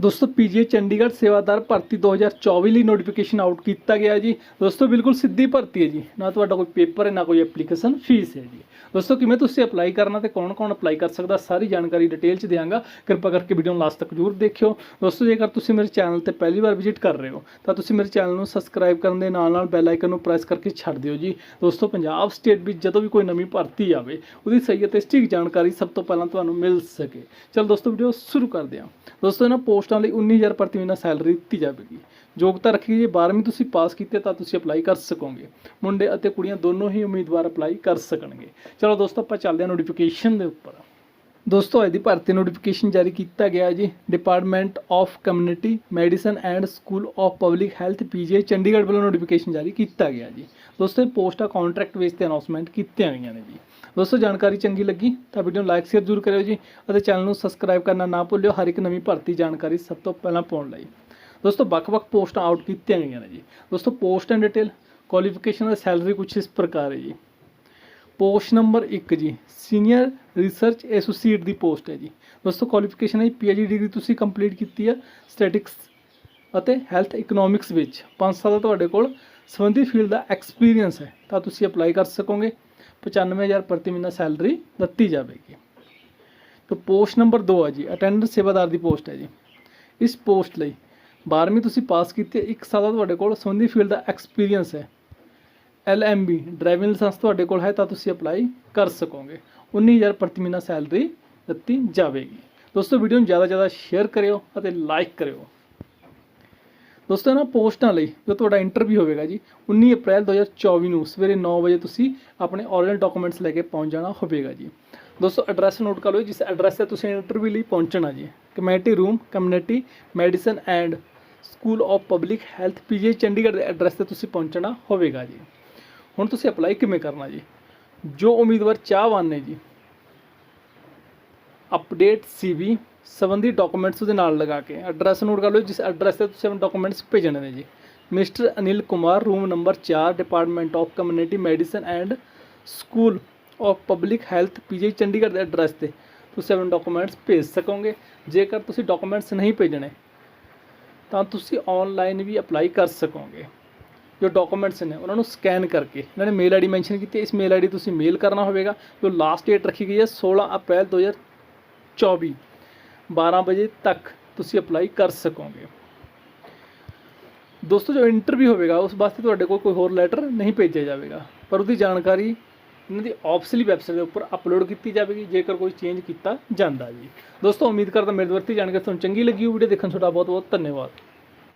ਦੋਸਤੋ ਪੀਜੀਏ ਚੰਡੀਗੜ੍ਹ ਸੇਵਾਦਾਰ ਭਰਤੀ 2024 ਲਈ ਨੋਟੀਫਿਕੇਸ਼ਨ ਆਊਟ ਕੀਤਾ ਗਿਆ ਜੀ। ਦੋਸਤੋ, ਬਿਲਕੁਲ ਸਿੱਧੀ ਭਰਤੀ ਹੈ ਜੀ। ਨਾ ਤੁਹਾਡਾ ਕੋਈ ਪੇਪਰ ਹੈ, ਨਾ ਕੋਈ ਐਪਲੀਕੇਸ਼ਨ ਫੀਸ ਹੈ ਜੀ। ਦੋਸਤੋ, ਕਿਵੇਂ ਤੁਸੀਂ ਅਪਲਾਈ ਕਰਨਾ ਤੇ ਕੌਣ-ਕੌਣ ਅਪਲਾਈ ਕਰ ਸਕਦਾ, ਸਾਰੀ ਜਾਣਕਾਰੀ ਡਿਟੇਲ ਚ ਦਿਆਂਗਾ। ਕਿਰਪਾ ਕਰਕੇ ਵੀਡੀਓ ਨੂੰ ਲਾਸਟ ਤੱਕ ਜ਼ਰੂਰ ਦੇਖਿਓ। ਦੋਸਤੋ, ਜੇਕਰ ਤੁਸੀਂ ਮੇਰੇ ਚੈਨਲ ਤੇ ਪਹਿਲੀ ਵਾਰ ਵਿਜ਼ਿਟ ਕਰ ਰਹੇ ਹੋ, ਤਾਂ ਤੁਸੀਂ ਮੇਰੇ ਚੈਨਲ ਨੂੰ ਸਬਸਕ੍ਰਾਈਬ ਕਰਨ ਦੇ ਨਾਲ ਨਾਲ ਬੈਲ ਆਈਕਨ ਨੂੰ ਪ੍ਰੈਸ ਕਰਕੇ ਛੱਡ ਦਿਓ ਜੀ। ਦੋਸਤੋ, ਪੰਜਾਬ ਸਟੇਟ ਵਿੱਚ ਜਦੋਂ ਵੀ ਕੋਈ ਨਵੀਂ ਭਰਤੀ ਆਵੇ, ਉਹਦੀ ਸਹੀ ਅਤੇ ਸਟਿਕ ਜਾਣਕਾਰੀ ਸਭ ਤੋਂ ਪਹਿਲਾਂ ਤੁਹਾਨੂੰ ਮਿਲ ਸਕੇ। ਚਲੋ ਦੋਸਤੋ ਵੀਡੀਓ ਸ਼ੁਰੂ ਕਰਦੇ ਹਾਂ। ਦੋਸਤੋ, ਇਹਨਾਂ ਪੋਸਟ ਲਈ 19000 ਪ੍ਰਤੀ ਮਹੀਨਾ ਸੈਲਰੀ ਦਿੱਤੀ ਜਾਵੇਗੀ। ਯੋਗਤਾ ਰੱਖੀ ਜੇ 12ਵੀਂ ਤੁਸੀਂ ਪਾਸ ਕੀਤੇ ਤਾਂ ਤੁਸੀਂ ਅਪਲਾਈ ਕਰ ਸਕੋਗੇ। ਮੁੰਡੇ ਅਤੇ ਕੁੜੀਆਂ ਦੋਨੋਂ ਹੀ ਉਮੀਦਵਾਰ ਅਪਲਾਈ ਕਰ ਸਕਣਗੇ। ਚਲੋ ਦੋਸਤੋ, ਆਪਾਂ ਚੱਲਦੇ ਹਾਂ ਨੋਟੀਫਿਕੇਸ਼ਨ ਦੇ ਉੱਪਰ। ਦੋਸਤੋ, ਅੱਜ ਦੀ ਭਰਤੀ ਨੋਟੀਫਿਕੇਸ਼ਨ ਜਾਰੀ ਕੀਤਾ ਗਿਆ ਜੀ। Department of community medicine and school of public health PGI Chandigarh ਵੱਲੋਂ ਨੋਟੀਫਿਕੇਸ਼ਨ ਜਾਰੀ ਕੀਤਾ ਗਿਆ ਜੀ। ਦੋਸਤੋ, ਇਹ ਪੋਸਟਾਂ ਕੰਟਰੈਕਟ ਬੇਸ ਤੇ ਅਨਾਉਂਸਮੈਂਟ ਕੀਤੀਆਂ ਗਈਆਂ ਨੇ ਜੀ। ਦੋਸਤੋ, ਜਾਣਕਾਰੀ ਚੰਗੀ ਲੱਗੀ ਤਾਂ ਵੀਡੀਓ ਨੂੰ ਲਾਈਕ ਸ਼ੇਅਰ ਜ਼ਰੂਰ ਕਰਿਓ ਜੀ ਅਤੇ ਚੈਨਲ ਨੂੰ ਸਬਸਕ੍ਰਾਈਬ ਕਰਨਾ ਨਾ ਭੁੱਲਿਓ, ਹਰ ਇੱਕ ਨਵੀਂ ਭਰਤੀ ਜਾਣਕਾਰੀ ਸਭ ਤੋਂ ਪਹਿਲਾਂ ਪਾਉਣ ਲਈ। ਦੋਸਤੋ, ਵੱਖ-ਵੱਖ ਪੋਸਟਾਂ ਆਊਟ ਕੀਤੀਆਂ ਗਈਆਂ ਨੇ ਜੀ। ਦੋਸਤੋ ਪੋਸਟ ਐਂਡ ਡਿਟੇਲ ਕੁਆਲੀਫਿਕੇਸ਼ਨ ਅਤੇ ਸੈਲਰੀ ਕੁਛ ਇਸ ਪ੍ਰਕਾਰ ਹੈ ਜੀ। ਪੋਸਟ ਨੰਬਰ 1 ਜੀ ਸੀਨੀਅਰ ਰਿਸਰਚ ਐਸੋਸੀਏਟ ਦੀ ਪੋਸਟ ਹੈ ਜੀ। ਦੋਸਤੋ ਕੁਆਲੀਫਿਕੇਸ਼ਨ ਹੈ ਪੀਐਚਡੀ ਡਿਗਰੀ ਤੁਸੀਂ ਕੰਪਲੀਟ ਕੀਤੀ ਹੈ ਸਟੈਟਿਕਸ ਅਤੇ ਹੈਲਥ ਇਕਨੋਮਿਕਸ ਵਿੱਚ। 5 ਸਾਲ ਦਾ ਤੁਹਾਡੇ ਕੋਲ ਸੰਬੰਧੀ ਫੀਲਡ ਦਾ ਐਕਸਪੀਰੀਅੰਸ ਹੈ, ਤਾਂ ਤੁਸੀਂ ਅਪਲਾਈ ਕਰ ਸਕੋਗੇ। 95000 ਪ੍ਰਤੀ ਮਹੀਨਾ ਸੈਲਰੀ ਦਿੱਤੀ ਜਾਵੇਗੀ। ਤੇ ਪੋਸਟ ਨੰਬਰ 2 ਹੈ ਜੀ ਅਟੈਂਡੈਂਟ ਸੇਵਾਦਾਰ ਦੀ ਪੋਸਟ ਹੈ ਜੀ। ਇਸ ਪੋਸਟ ਲਈ 12ਵੀਂ ਤੁਸੀਂ ਪਾਸ ਕੀਤੀ ਹੈ 1 ਸਾਲ ਦਾ ਤੁਹਾਡੇ ਕੋਲ ਸੰਬੰਧੀ ਫੀਲਡ ਦਾ ਐਕਸਪੀਰੀਅੰਸ ਹੈ। LMB ਡਰਾਈਵਿੰਗ ਲਾਇਸੈਂਸ ਤੁਹਾਡੇ ਕੋਲ ਹੈ, ਤਾਂ ਤੁਸੀਂ ਅਪਲਾਈ ਕਰ ਸਕੋਗੇ। 19000 ਪ੍ਰਤੀ ਮਹੀਨਾ ਸੈਲਰੀ ਦਿੱਤੀ ਜਾਵੇਗੀ। ਦੋਸਤੋ ਵੀਡੀਓ ਨੂੰ ਜ਼ਿਆਦਾ ਜ਼ਿਆਦਾ ਸ਼ੇਅਰ ਕਰਿਓ ਅਤੇ ਲਾਈਕ ਕਰਿਓ। ਦੋਸਤੋ ਨਾ ਪੋਸਟਾਂ ਲਈ ਜੋ ਤੁਹਾਡਾ ਇੰਟਰਵਿਊ ਹੋਵੇਗਾ ਜੀ 19 ਅਪ੍ਰੈਲ 2024 ਨੂੰ ਸਵੇਰੇ 9 ਵਜੇ ਤੁਸੀਂ ਆਪਣੇ ਓਰੀਜਨਲ ਡਾਕੂਮੈਂਟਸ ਲੈ ਕੇ ਪਹੁੰਚ ਜਾਣਾ ਹੋਵੇਗਾ ਜੀ। ਦੋਸਤੋ ਐਡਰੈਸ ਨੋਟ ਕਰ ਲਓ ਜਿਸ ਐਡਰੈਸ ਤੇ ਤੁਸੀਂ ਇੰਟਰਵਿਊ ਲਈ ਪਹੁੰਚਣਾ ਜੀ। Committee room community medicine and school of public health PG Chandigarh ਦੇ ਐਡਰੈਸ ਤੇ ਤੁਸੀਂ ਪਹੁੰਚਣਾ ਹੋਵੇਗਾ ਜੀ। ਹੁਣ ਤੁਸੀਂ ਅਪਲਾਈ ਕਿਵੇਂ ਕਰਨਾ ਜੀ? ਜੋ ਉਮੀਦਵਾਰ ਚਾਹਵਾਨ ਨੇ ਜੀ ਅਪਡੇਟ ਸੀਵੀ ਸੰਬੰਧੀ ਡਾਕੂਮੈਂਟਸ ਉਹਦੇ ਨਾਲ ਲਗਾ ਕੇ। ਐਡਰੈਸ ਨੋਟ ਕਰ ਲਓ ਜਿਸ ਐਡਰੈਸ ਤੇ ਤੁਸੀਂ ਆਪਣੇ ਡਾਕੂਮੈਂਟਸ ਭੇਜਣੇ ਨੇ ਜੀ। Mister Anil Kumar room number 4 department of community medicine and school of public health PG Chandigarh ਦੇ ਐਡਰੈਸ ਤੇ ਤੁਸੀਂ ਆਪਣੇ ਡਾਕੂਮੈਂਟਸ ਭੇਜ ਸਕੋਗੇ। ਜੇਕਰ ਤੁਸੀਂ ਡਾਕੂਮੈਂਟਸ ਨਹੀਂ ਭੇਜਣੇ, ਤਾਂ ਤੁਸੀਂ ਆਨਲਾਈਨ ਵੀ ਅਪਲਾਈ ਕਰ ਸਕੋਗੇ। ਜੋ ਡਾਕੂਮੈਂਟਸ ਨੇ, ਉਹਨਾਂ ਨੂੰ ਸਕੈਨ ਕਰਕੇ, ਇਹਨਾਂ ਨੇ ਮੇਲ ਆਈਡੀ ਮੈਂਸ਼ਨ ਕੀਤੀ ਇਸ ਮੇਲ ਆਈਡੀ ਤੁਸੀਂ ਮੇਲ ਕਰਨਾ ਹੋਵੇਗਾ। ਜੋ ਲਾਸਟ ਡੇਟ ਰੱਖੀ ਗਈ ਹੈ 16 ਅਪ੍ਰੈਲ 2024 12 ਵਜੇ ਤੱਕ ਤੁਸੀਂ ਅਪਲਾਈ ਕਰ ਸਕੋਗੇ। ਦੋਸਤੋ, ਜੋ ਇੰਟਰਵਿਊ ਹੋਵੇਗਾ, ਉਸ ਵਾਸਤੇ ਤੁਹਾਡੇ ਕੋਲ ਕੋਈ ਹੋਰ ਲੈਟਰ ਨਹੀਂ ਭੇਜਿਆ ਜਾਵੇਗਾ, ਪਰ ਉਹਦੀ ਜਾਣਕਾਰੀ ਇਹਨਾਂ ਦੀ ਆਫਿਸ਼ੀਅਲੀ ਵੈਬਸਾਈਟ ਦੇ ਉੱਪਰ ਅਪਲੋਡ ਕੀਤੀ ਜਾਵੇਗੀ, ਜੇਕਰ ਕੋਈ ਚੇਂਜ ਕੀਤਾ ਜਾਂਦਾ ਜੀ। ਦੋਸਤੋ, ਉਮੀਦ ਕਰਦਾ ਮੇਰੇ ਵਰਤੀ ਜਾਣਕਾਰੀ ਤੁਹਾਨੂੰ ਚੰਗੀ ਲੱਗੀ ਵੀਡੀਓ ਦੇਖਣ ਤੁਹਾਡਾ ਬਹੁਤ ਬਹੁਤ ਧੰਨਵਾਦ।